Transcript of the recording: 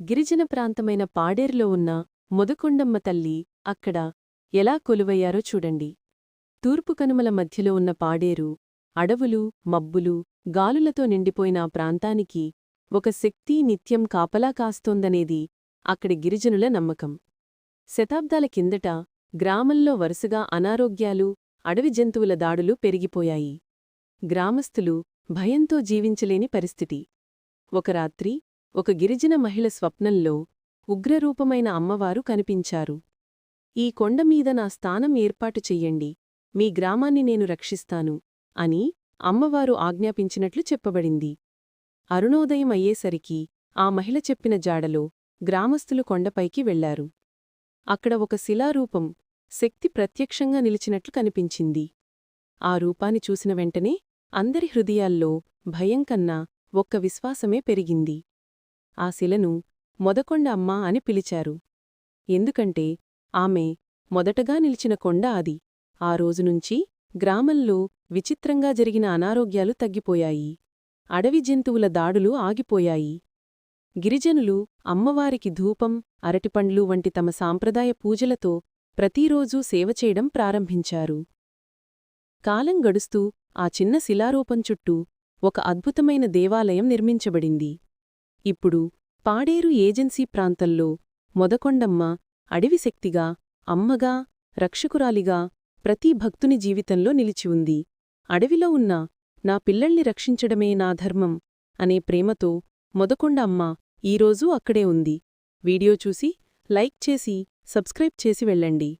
గిరిజన ప్రాంతమైన పాడేరులో ఉన్న మొదకొండమ్మ తల్లి అక్కడ ఎలా కొలువయ్యారో చూడండి. తూర్పు కనుమల మధ్యలో ఉన్న పాడేరు అడవులు మబ్బులు గాలులతో నిండిపోయిన ఆ ప్రాంతానికి ఒక శక్తి నిత్యం కాపలా కాస్తోందనేది అక్కడి గిరిజనుల నమ్మకం. శతాబ్దాల కిందట గ్రామంలో వరుసగా అనారోగ్యాలు అడవి జంతువుల దాడులు పెరిగిపోయాయి. గ్రామస్థులు భయంతో జీవించలేని పరిస్థితి. ఒక రాత్రి ఒక గిరిజన మహిళ స్వప్నంలో ఉగ్రరూపమైన అమ్మవారు కనిపించారు. ఈ కొండమీద నా స్థానం ఏర్పాటు చెయ్యండి. మీ గ్రామాన్ని నేను రక్షిస్తాను అని అమ్మవారు ఆజ్ఞాపించినట్లు చెప్పబడింది. అరుణోదయం అయ్యేసరికి ఆ మహిళ చెప్పిన జాడలో గ్రామస్థులు కొండపైకి వెళ్ళారు అక్కడ ఒక శిలారూపం శక్తి ప్రత్యక్షంగా నిలిచినట్లు కనిపించింది. ఆ రూపాన్ని చూసిన వెంటనే అందరి హృదయాల్లో భయం కన్నా ఒక్క విశ్వాసమే పెరిగింది. ఆ శిలను మొదకొండ అమ్మా అని పిలిచారు. ఎందుకంటే ఆమె మొదటగా నిలిచిన కొండ అది. ఆ రోజునుంచి గ్రామంలో విచిత్రంగా జరిగిన అనారోగ్యాలు తగ్గిపోయాయి. అడవి జంతువుల దాడులు ఆగిపోయాయి. గిరిజనులు అమ్మవారికి ధూపం అరటిపండ్లు వంటి తమ సాంప్రదాయ పూజలతో ప్రతిరోజూ సేవచేయడం ప్రారంభించారు. కాలం గడుస్తూ ఆ చిన్న శిలారూపం చుట్టూ ఒక అద్భుతమైన దేవాలయం నిర్మించబడింది. ఇప్పుడు పాడేరు ఏజెన్సీ ప్రాంతంలో మొదకొండమ్మ అడవిశక్తిగా అమ్మగా రక్షకురాలిగా ప్రతి భక్తుని జీవితంలో నిలిచి ఉంది. అడవిలో ఉన్న నా పిల్లల్ని రక్షించడమే నా ధర్మం అనే ప్రేమతో మొదకొండ అమ్మ ఈరోజూ అక్కడే ఉంది. వీడియో చూసి లైక్ చేసి సబ్స్క్రైబ్ చేసి వెళ్ళండి.